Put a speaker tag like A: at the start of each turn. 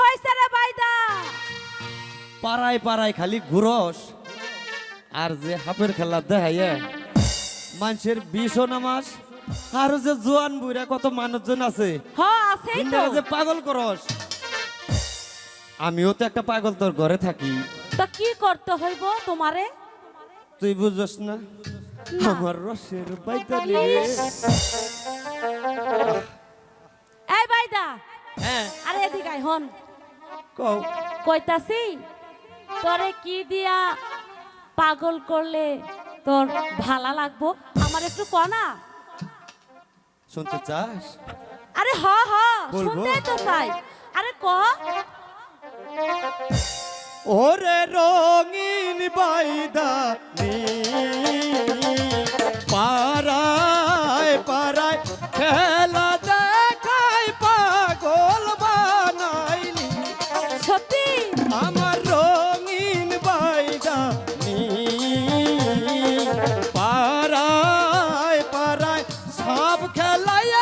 A: হয়েছে রে বাইদা?
B: পাড়ায় পাড়ায় খালি ঘুরস আর যে হাফের খেলা দেখাইয়ে মানুষের বিশও নামাজ আর যে জোয়ান বুড়া কত মানুষজন আছে। যে পাগল করস। আমিও তো একটা পাগল তোর ঘরে থাকি।
A: তা কি করতে হইব তোমারে?
B: তুই বুঝস না? আমার রসের বাইতালি
A: এই বাইদা
B: হ্যাঁ
A: আরে এদিকে আয় হন।
B: কও।
A: কইতাছি তোরে কি দিয়া পাগল করলে তোর ভালা লাগবো? আমার একটু কনা
B: শুনতে চাস?
A: আরে হ হ? শুনতেই তো চাই। আরে ক।
B: ওরে রঙিন বাইদা পাড়ায় kalaya.